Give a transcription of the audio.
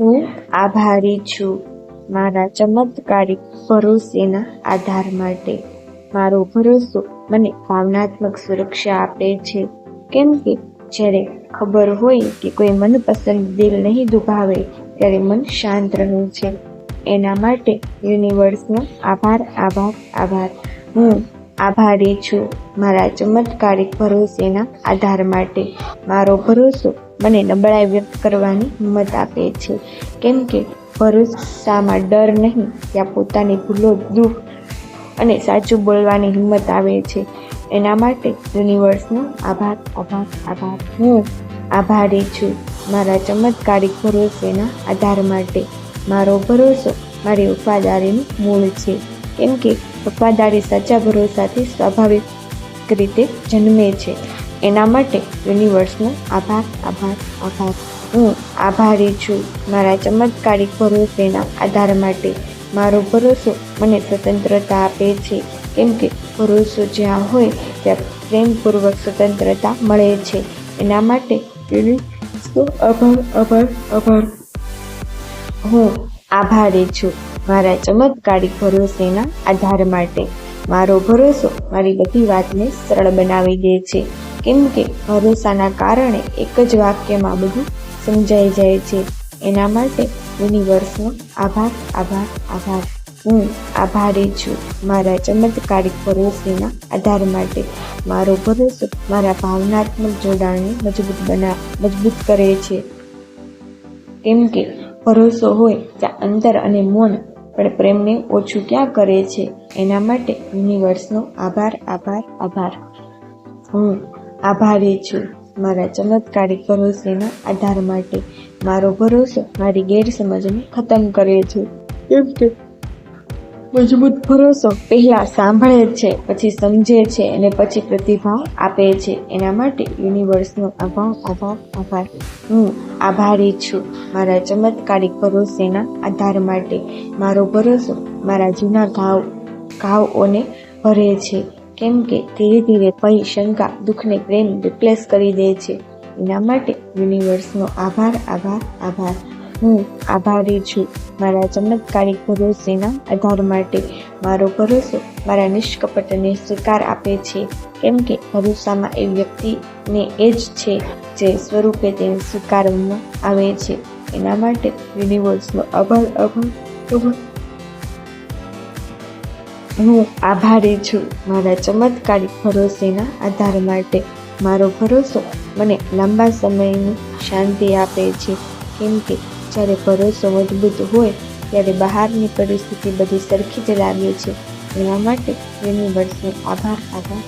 હું આભારી છું મારા ચમત્કારિક ભરોસેના આધાર માટે. મારો ભરોસો મને ભાવનાત્મક સુરક્ષા આપે છે. કેમ કે જ્યારે ખબર હોય કે કોઈ મનપસંદ દિલ નહીં દુભાવે, ત્યારે મન શાંત રહે છે. એના માટે યુનિવર્સનો આભાર આભાર આભાર. હું આભારી છું મારા ચમત્કારિક ભરોસેના આધાર માટે. મારો ભરોસો મને નબળાઈ વ્યક્ત કરવાની હિંમત આપે છે. કેમ કે ભરોસામાં ડર નહીં, ત્યાં પોતાની ભૂલો, દુઃખ અને સાચું બોલવાની હિંમત આવે છે. એના માટે યુનિવર્સનો આભાર આભાર આભાર. હું આભારી છું મારા ચમત્કારિક ભરોસેના આધાર માટે. મારો ભરોસો મારી વફાદારીનું મૂળ છે. કેમ કે વફાદારી સાચા ભરોસાથી સ્વાભાવિક રીતે જન્મે છે. એના માટે યુનિવર્સનો આભાર આભાર આભાર. હું આભારી છું મારા ચમત્કારિક ભરોસેના આધાર માટે. મારો ભરોસો મને સ્વતંત્રતા આપે છે. કેમ કે ભરોસો જ્યાં હોય ત્યાં પ્રેમપૂર્વક સ્વતંત્રતા મળે છે. એના માટે યુનિવર્સનો આભાર આભાર આભાર. હું આભારી છું મારા ચમત્કારી ભરોસેના આધાર માટે. મારો ભરોસો મારી બધી વાતને સરળ બનાવી દે છે. કેમ કે ભરોસાના કારણે એક જ વાક્યમાં બધું સમજાઈ જાય છે. એના માટે યુનિવર્સનો આભાર આભાર આભાર. હું આભારી છું મારા ચમત્કારિક ભરોસેના આધાર માટે. મારો ભરોસો મારા ભાવનાત્મક જોડાણને મજબૂત બના, મજબૂત કરે છે. કેમ કે ભરોસો હોય ત્યાં અંતર અને મૌન, પણ પ્રેમને ઓછું ક્યાં કરે છે? એના માટે યુનિવર્સનો આભાર આભાર આભાર. હું આભારી છું. મારા ચમત્કારિક ભરોસેના આધાર માટે મારો ભરોસો મારી ગેરસમજને ખતમ કરે છે. કેમ કે મજબૂત ભરોસો પહેલા સાંભળે છે, પછી સમજે છે અને પછી પ્રતિભાવ આપે છે. એના માટે યુનિવર્સનો આભાર આભાર આભાર. હું આભારી છું મારા ચમત્કારિક ભરોસેના આધાર માટે. મારો ભરોસો મારા જૂના ઘાવ ઘાવઓને ભરે છે. કેમ કે ધીરે ધીરે ભય, શંકા, દુઃખને પ્રેમ રિપ્લેસ કરી દે છે. એના માટે યુનિવર્સનો આભાર આભાર આભાર. હું આભારી છું મારા ચમત્કારિક ભરોસેના આધાર માટે. મારો ભરોસો મારા નિષ્કપટને સ્વીકાર આપે છે. કેમ કે ભરોસામાં એ વ્યક્તિને એ જ છે જે સ્વરૂપે તેને સ્વીકારવામાં આવે છે. એના માટે યુનિવર્સનો આભાર આભાર આભાર હું આભારી છું મારા ચમત્કારિક ભરોસેના આધાર માટે. મારો ભરોસો મને લાંબા સમયની શાંતિ આપે છે. કેમ કે જ્યારે ભરોસો મજબૂત હોય, ત્યારે બહારની પરિસ્થિતિ બધી સરખી જ લાગે છે. એના માટે યુનિવર્સનો આભાર આભાર.